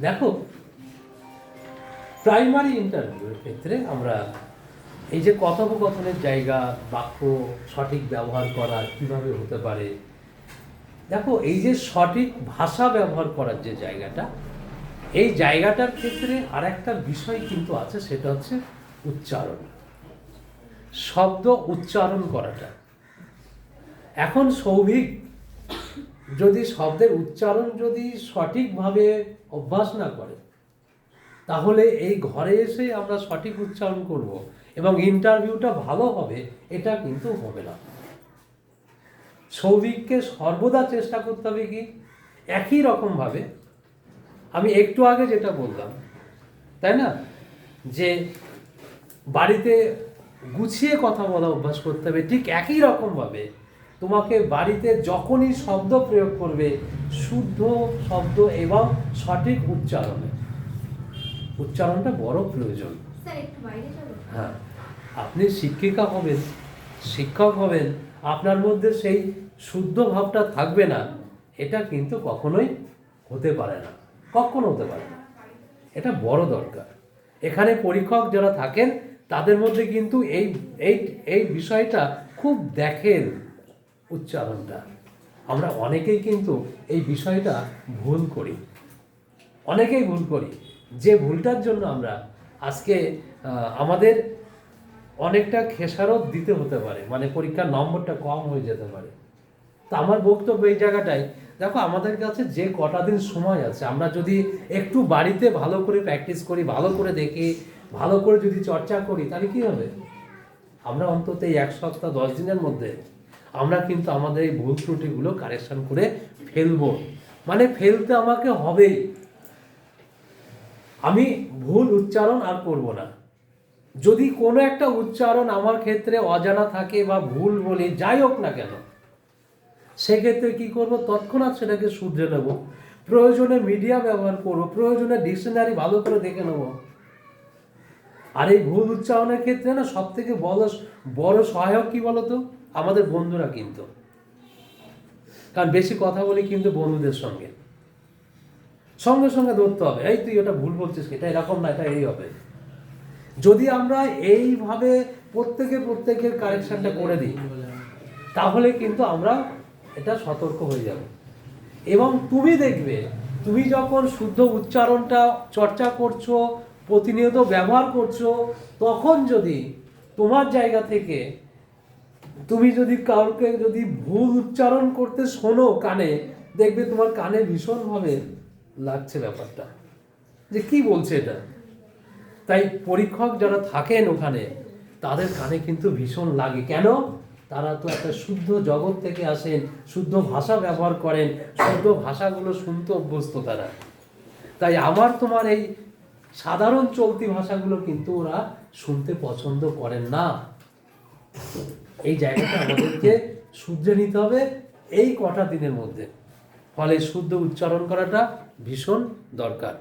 দেখো প্রাইমারি ইন্টারভিউয়ের ক্ষেত্রে আমরা এই যে কথোপকথনের জায়গা, বাক্য সঠিক ব্যবহার করা কীভাবে হতে পারে, দেখো, এই যে সঠিক ভাষা ব্যবহার করার যে জায়গাটা, এই জায়গাটার ক্ষেত্রে আর একটা বিষয় কিন্তু আছে, সেটা হচ্ছে উচ্চারণ। শব্দ উচ্চারণ করাটা। এখন সৌভিক যদি শব্দের উচ্চারণ যদি সঠিকভাবে অভ্যাস না করে, তাহলে এই ঘরে এসে আমরা সঠিক উচ্চারণ করব এবং ইন্টারভিউটা ভালো হবে, এটা কিন্তু হবে না। সৌভিককে সর্বদা চেষ্টা করতে হবে কি? একই রকমভাবে, আমি একটু আগে যেটা বললাম, তাই না? যে বাড়িতে গুছিয়ে কথা বলা অভ্যাস করতে হবে, ঠিক একই রকমভাবে তোমাকে বাড়িতে যখনই শব্দ প্রয়োগ করবে শুদ্ধ শব্দ এবং সঠিক উচ্চারণে। উচ্চারণটা বড় প্রয়োজন। হ্যাঁ আপনি শিক্ষিকা হবেন শিক্ষক হবেন আপনার মধ্যে সেই শুদ্ধ ভাবটা থাকবে না। এটা কিন্তু কখনোই হতে পারে না কখনো হতে পারে না। এটা বড় দরকার। এখানে পরীক্ষক যারা থাকেন তাদের মধ্যে কিন্তু এই এই এই বিষয়টা খুব দেখেন। উচ্চারণটা। আমরা অনেকেই কিন্তু এই বিষয়টা ভুল করি। অনেকেই ভুল করি। যে ভুলটার জন্য আমরা আজকে আমাদের অনেকটা খেসারত দিতে হতে পারে। মানে পরীক্ষার নম্বরটা কম হয়ে যেতে পারে। তো আমার বক্তব্য এই জায়গাটায়, দেখো আমাদের কাছে যে কটা দিন সময় আছে, আমরা যদি একটু বাড়িতে ভালো করে প্র্যাকটিস করি, ভালো করে দেখি, ভালো করে যদি চর্চা করি, তাহলে কি হবে? আমরা অন্তত এই এক সপ্তাহ, দশ দিনের মধ্যে আমরা কিন্তু আমাদের এই ভুল ত্রুটিগুলো কারেকশন করে ফেলব। মানে ফেলতে আমাকে হবেই আমি ভুল উচ্চারণ আর করব না। যদি কোনো একটা উচ্চারণ আমার ক্ষেত্রে অজানা থাকে বা ভুল বলি যাই হোক না কেন, সেক্ষেত্রে কি করব? তৎক্ষণাৎ সেটাকে শুধরে নেব। প্রয়োজনে মিডিয়া ব্যবহার করব, প্রয়োজনে ডিকশনারি ভালো করে দেখে নেব। আর এই ভুল উচ্চারণের ক্ষেত্রে না সব থেকে বড় বড় সহায়ক কি বলতো? আমাদের বন্ধুরা কিন্তু। কারণ বেশি কথা বলি কিন্তু বন্ধুদের সঙ্গে। সঙ্গে সঙ্গে ধরতে হবে। এই তুই ওটা ভুল বলছিস এটা এরকম না, এটা এই হবে। যদি আমরা এইভাবে প্রত্যেকে প্রত্যেকের কারেকশনটা করে দিই, তাহলে কিন্তু আমরা এটা সতর্ক হয়ে যাব। এবং তুমি দেখবে, তুমি যখন শুদ্ধ উচ্চারণটা চর্চা করছ, প্রতিনিয়ত ব্যবহার করছ, তখন যদি তোমার জায়গা থেকে তুমি যদি কাউকে যদি ভুল উচ্চারণ করতে শোনো কানে, দেখবে তোমার কানে ভীষণভাবে লাগছে ব্যাপারটা। যে কি বলছে এটা? তাই পরীক্ষক যারা থাকেন ওখানে, তাদের কানে কিন্তু ভীষণ লাগে। কেন? তারা তো একটা শুদ্ধ জগৎ থেকে আসেন, শুদ্ধ ভাষা ব্যবহার করেন, শুদ্ধ ভাষাগুলো শুনতে অভ্যস্ত তারা। তাই আমার তোমার এই সাধারণ চলতি ভাষাগুলো কিন্তু ওরা শুনতে পছন্দ করেন না। এই জায়গাটা আমাদেরকে শুদ্ধে নিতে হবে এই কটা দিনের মধ্যে। ফলে শুদ্ধ উচ্চারণ করাটা ভীষণ দরকার।